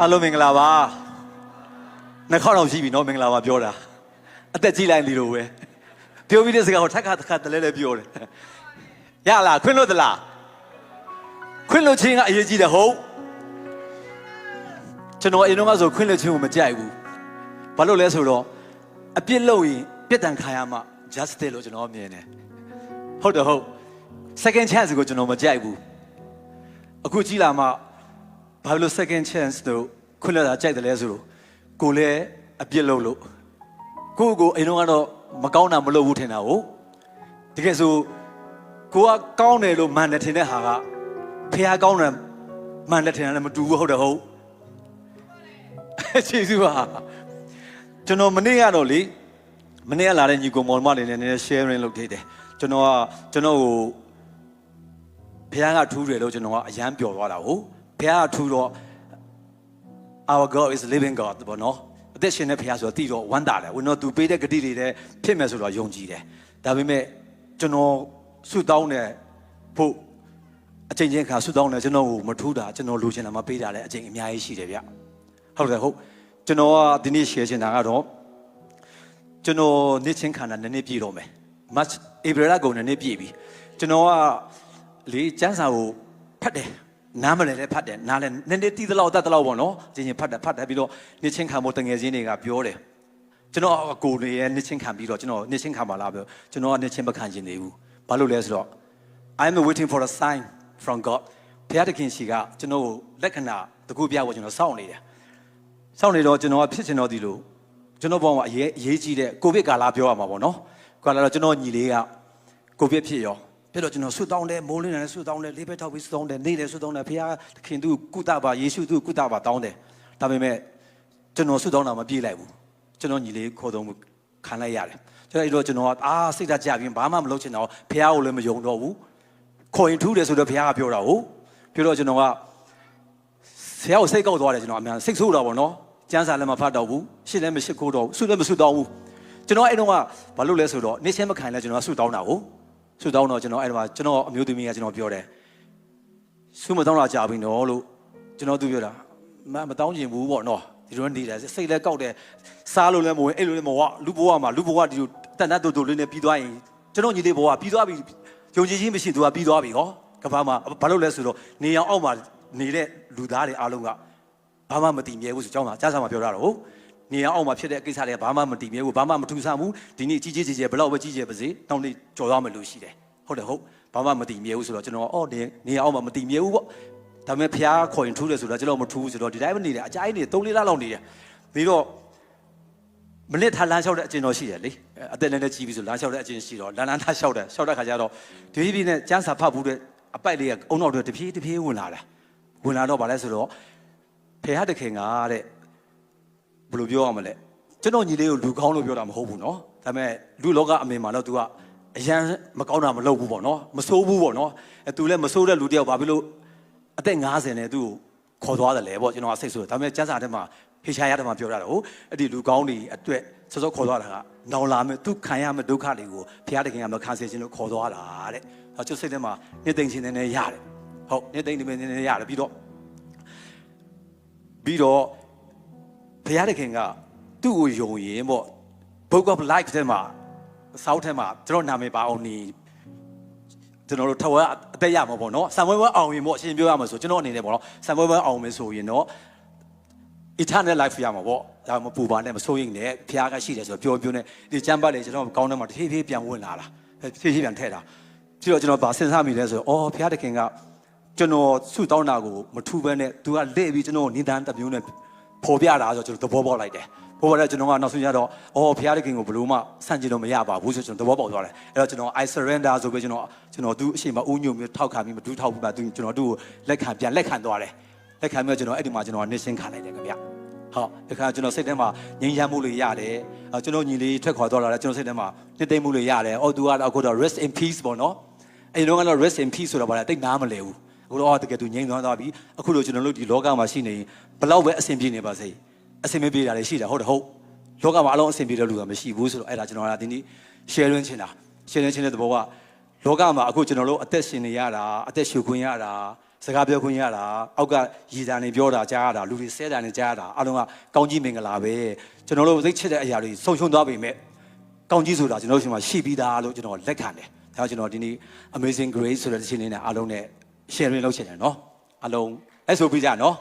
အားလုံးမင်္ဂလာပါနှခေါက်တော့ရှိပြီနော်မင်္ဂလာပါပြောတာအသက်ကြီးလိုက်လီလိုပဲပြောပြီးတဲ့စကားကိုထက်ခါတစ်ခါတလဲလဲပြောတယ်ရလားခွင့်လို့သလားခွင့်လို့ချင်းကအရေးကြီးတယ်ဟုတ်ကျွန်တော်အရင်တော့ဆိုခွင့်လို့ချင်းကိုမကြိုက်ဘူးဘာလို့လဲဆိုတော့အပြစ်လုပ်ရင်ပြစ်ဒဏ်ခံရမှ justice လို့ကျွန်တော်မြင်တယ်ဟုတ်တယ်ဟုတ် second chance ကိုကျွန်တော်မကြိုက်ဘူးအခုကြည့်လာမှ ဘာလို့ second chance တို့ခွင့်လွှတ်တာကြိုက်တယ်လဲဆိုတော့ကိုလည်းအပြစ်လုပ်လို့ကိုယ့်ကိုအိမ်တော့ကတော့မကောင်းတာမလုပ်ဘူးထင်တာဟုတ်တကယ်ဆိုကိုကကောင်းတယ်လို့မှန်တယ်ထင်တဲ့ဟာကဖះကောင်းတယ်မှန်တယ်ထင်တာလည်းမတူဘူးဟုတ်တယ်ဟုတ်ကျေးဇူးပါကျွန်တော်မနေ့ကတော့လေမနေ့ကလာတဲ့ညီကောင်မောင်မလေးနဲ့နည်းနည်း sharing လုပ်သေးတယ်ကျွန်တော်ကကျွန်တော်ကိုဘုရားကထူးတယ်လို့ကျွန်တော်ကအယမ်းပျော်သွားတာဟုတ် ဘုရားကထူးတော့ our god is living god ဘောနော်အသက်ရှင်တဲ့ဘုရားဆိုတော့တည်တော့ဝမ်းတာတယ်ဝင်တော့သူပေးတဲ့ဂတိတွေလည်းဖြစ်မယ်ဆိုတော့ယုံကြည်တယ်ဒါပေမဲ့ကျွန်တော်ဆုတောင်းတဲ့ဖို့အချိန်ချင်းခါဆုတောင်းတယ်ကျွန်တော်ကိုမထူးတာကျွန်တော်လိုချင်တာမပေးတာလည်းအချိန်အများကြီးရှိတယ်ဗျဟုတ်တယ်ဟုတ်ကျွန်တော်ကဒီနေ့ share ချင်တာကတော့ကျွန်တော်နေ့ချင်းခန္ဓာနည်းနည်းပြည့်တော့မယ် match April လကုန်နည်းနည်းပြည့်ပြီကျွန်တော်ကလေကျန်းစာကိုဖတ်တယ် နားမလဲလဲဖတ်တယ်နားလဲနည်းနည်းတီးသလောက်တတ်သလောက်ပေါ့နော်ကျင်ကျင်ဖတ်တယ်ဖတ်တယ်ပြီးတော့နှစ်ချင်းခံဖို့တငယ်ချင်းတွေကပြောတယ်ကျွန်တော်အကိုတွေရဲ့နှစ်ချင်းခံပြီးတော့ကျွန်တော်နှစ်ချင်းခံပါလားပြောကျွန်တော်ကနှစ်ချင်းမခံချင်သေးဘူးဘာလို့လဲဆိုတော့ I'm waiting for a sign from God ဘုရားသခင်ရှိကကျွန်တော်ကိုလက္ခဏာတကူပြဖို့ကျွန်တော်စောင့်နေတယ်စောင့်နေတော့ကျွန်တော်ကဖြစ်ချင်တော့ဒီလိုကျွန်တော်ဘောကအရေးအရေးကြီးတဲ့ကိုဗစ်ကာလပြောရမှာပေါ့နော်ကာလတော့ကျွန်တော်ညီလေးကကိုဗစ်ဖြစ်ရော ပြတော့ကျွန်တော်ဆွတောင်းတယ်မိုးလင်းတယ်ဆွတောင်းတယ်လေးဘက်ထောက်ပြီးဆွတောင်းတယ်နေတယ်ဆွတောင်းတယ်ဖခင်သခင်သူကုသပါယေရှုသူကုသပါတောင်းတယ်ဒါပေမဲ့ကျွန်တော်ဆွတောင်းတာမပြေးလိုက်ဘူးကျွန်တော်ညီလေးခေါ်တော့ခံလိုက်ရတယ်ကျွန်တော်အဲ့တော့ကျွန်တော်ကအာစိတ်ဓာတ်ကြပြီးဘာမှမလုပ်ချင်တော့ဖခင်ကိုလည်းမယုံတော့ဘူးခေါ်ရင်ထူးတယ်ဆိုတော့ဖခင်ကပြောတာဟုတ်ပြောတော့ကျွန်တော်ကဆရာကိုစိတ်ကောက်သွားတယ်ကျွန်တော်အများစိတ်ဆိုးတာပေါ့နော်ကျန်းစာလည်းမဖတ်တော့ဘူးရှစ်လည်းမရှိခိုးတော့ဘူးဆုလည်းမဆုတောင်းဘူးကျွန်တော်အဲ့တော့ကဘာလို့လဲဆိုတော့နေချင်းမခံလဲကျွန်တော်ကဆုတောင်းတာကို ဆုတောင်းတော့ကျွန်တော်အဲ့တော့ကျွန်တော်အမျိုးသမီးကကျွန်တော်ပြောတယ်ဆုမတောင်းတာကြာပြီနော်လို့ကျွန်တော်သူပြောတာမမတောင်းချင်ဘူးပေါ့နော်ဒီလိုနေတယ်စိတ်လည်းကောက်တယ်စားလို့လည်းမဝင်အဲ့လိုလည်းမဝလူဘဝမှာလူဘဝဒီလိုတန်တတ်တူတူလေးနဲ့ပြီးသွားရင်ကျွန်တော်ညီလေးဘဝပြီးသွားပြီယုံကြည်ခြင်းမရှိသူကပြီးသွားပြီဟောကဘာမှာဘာလို့လဲဆိုတော့နေအောင်အောက်မှာနေတဲ့လူသားတွေအားလုံးကဘာမှမတည်မြဲဘူးဆိုကြောင်းတာကြားစားမှာပြောတာတော့ နေရအောင်မှာဖြစ်တဲ့ကိစ္စတွေကဘာမှမတည်မြဲဘူးဘာမှမထူဆန်းဘူးဒီနေ့ကြီးကြီးကြီးကြီးဘယ်တော့ပဲကြီးကြီးပါစေတောင်းနေကြော်ရမယ်လို့ရှိတယ်ဟုတ်တယ်ဟုတ်ဘာမှမတည်မြဲဘူးဆိုတော့ကျွန်တော်အော်နေနေရအောင်မှာမတည်မြဲဘူးပေါ့ဒါပေမဲ့ဖះခေါ်ရင်ထူးတယ်ဆိုတော့ကျွန်တော်မထူးဘူးဆိုတော့ဒီတိုင်းမနေတယ်အကြိုက်နေ3လလောက်နေတယ်ပြီးတော့မနစ်ထားလမ်းလျှောက်တဲ့အကျဉ်တော်ရှိတယ်လေအသက်လည်းလည်းကြီးပြီဆိုလမ်းလျှောက်တဲ့အကျဉ်ရှိတော့လမ်းလမ်းထားလျှောက်တယ်လျှောက်တဲ့ခါကျတော့ဒီပြည့်နဲ့ကျန်းစာဖတ်ဘူးတဲ့အပိုက်လေးကအုံနောက်တွေတဖြည်းတဖြည်းဝင်လာတာဝင်လာတော့ဗာလဲဆိုတော့ဖေဟာတခင်ကတဲ့ ဘယ်လိုပြောရမလဲကျွန်တော်ညီလေးကိုလူကောင်းလို့ပြောတာမဟုတ်ဘူးเนาะဒါပေမဲ့လူလောကအမြင်မှာတော့ तू ကအရန်မကောင်းတာမလုပ်ဘူးပေါ့เนาะမဆိုးဘူးပေါ့เนาะအဲ तू လည်းမဆိုးတဲ့လူတယောက်ဘာဖြစ်လို့အသက်50နဲ့သူ့ကိုခေါ်သွားတယ်လေပေါ့ကျွန်တော်ကစိတ်ဆိုးတယ်ဒါပေမဲ့ကျန်းစာထဲမှာဖေရှာရတဲ့မှာပြောတာတော့အဲ့ဒီလူကောင်းတွေအတွက်စောစောခေါ်သွားတာကနောင်လာမဲ့သူခံရမဲ့ဒုက္ခတွေကိုဖះတခင်ကမခံစေခြင်းလို့ခေါ်သွားတာတဲ့အဲကျွတ်စိတ်ထဲမှာနေသိမ့်ခြင်းနဲ့ရတယ်ဟုတ်နေသိမ့်ခြင်းနဲ့ရတယ်ပြီးတော့ ပြီးတော့ ဘုရားသခင်ကသူ့ကိုယုံရင်ပေါ့ Book of Life ထဲမှာစောက်ထဲမှာကျွန်တော်နာမည်ပါအောင်နေကျွန်တော်တို့ထဝက်အသက်ရမှာပေါ့နော်ဆံပွဲပွဲအောင်ရင်ပေါ့အရှင်ပြောရမှာဆိုကျွန်တော်အနေနဲ့ပေါ့နော်ဆံပွဲပွဲအောင်မယ်ဆိုရင်တော့ eternal life ရမှာပေါ့ဒါမပူပါနဲ့မစိုးရိမ်နဲ့ဘုရားကရှိတယ်ဆိုတော့ပြောပြောနဲ့ဒီကျမ်းပတ်လေကျွန်တော်ကောင်းထဲမှာတဖြည်းဖြည်းပြန်ဝင်လာတာဖြည်းဖြည်းပြန်ထည့်တာပြီးတော့ကျွန်တော်ဗာစဉ်းစားမိလဲဆိုတော့အော်ဘုရားသခင်ကကျွန်တော်ဆုတောင်းတာကိုမထူဘဲနဲ့သူကလက်ပြီးကျွန်တော်နိဒန်းတစ်မျိုးနဲ့ ပေါ်ပြတာဆိုကျွန်တော်သဘောပေါက်လိုက်တယ်ပေါ်ပေါ်တော့ကျွန်တော်ကနောက်ဆုံးရတော့အော်ဘုရားသခင်ကိုဘယ်လို့မှဆန့်ကျင်လို့မရပါဘူးဆိုကျွန်တော်သဘောပေါက်သွားတယ်အဲ့တော့ကျွန်တော် I surrender ဆိုပြီးကျွန်တော်ကျွန်တော်သူအရှိမဦးညုံမျိုးထောက်ခံပြီးမဒူးထောက်ပြီးမှသူကျွန်တော်သူ့ကိုလက်ခံပြန်လက်ခံသွားတယ်လက်ခံပြီးတော့ကျွန်တော်အဲ့ဒီမှာကျွန်တော်နေရှင်းခံလိုက်တယ်ခင်ဗျဟုတ်ဒီခါကျွန်တော်စိတ်ထဲမှာငြိမ်းချမ်းမှုလေးရတယ်အဲကျွန်တော်ညီလေးထွက်ခွာသွားလာတယ်ကျွန်တော်စိတ်ထဲမှာနှစ်သိမ့်မှုလေးရတယ်အော်သူကတော့အခုတော့ rest in peace ပေါ့နော်အဲ့ဒီတော့ကတော့ rest in peace ဆိုတာဘာလဲတိတ်နားမလဲဘူး အခုတော့တကယ်သူငြိမ်သွားသွားပြီအခုလိုကျွန်တော်တို့ဒီလောကမှာရှိနေဘလောက်ပဲအဆင်ပြေနေပါစေအဆင်မပြေတာလည်းရှိတာဟုတ်တယ်ဟုတ်လောကမှာအလုံးအဆင်ပြေတဲ့လူကမရှိဘူးဆိုတော့အဲ့ဒါကျွန်တော်ကဒီနေ့ share လွှင့်ချင်တာ share လွှင့်ချင်တဲ့သဘောကလောကမှာအခုကျွန်တော်တို့အသက်ရှင်နေရတာအသက်ရှူခွင့်ရတာစကားပြောခွင့်ရတာအောက်ကရည်တာနေပြောတာကြားရတာလူတွေဆဲတာနေကြားရတာအလုံးကကောင်းကြီးမင်္ဂလာပဲကျွန်တော်တို့သိချစ်တဲ့အရာတွေဆုံရှုံသွားပေမဲ့ကောင်းကြီးဆိုတာကျွန်တော်တို့ရှင်မှာရှိပြီးသားလို့ကျွန်တော်လက်ခံတယ်ဒါကြောင့်ကျွန်တော်ဒီနေ့ Amazing Grace ဆိုတဲ့တခြင်းလေးနဲ့အားလုံးနဲ့ share တွေလုပ်ချင်တယ်နော်အလုံး SOP ကြနော်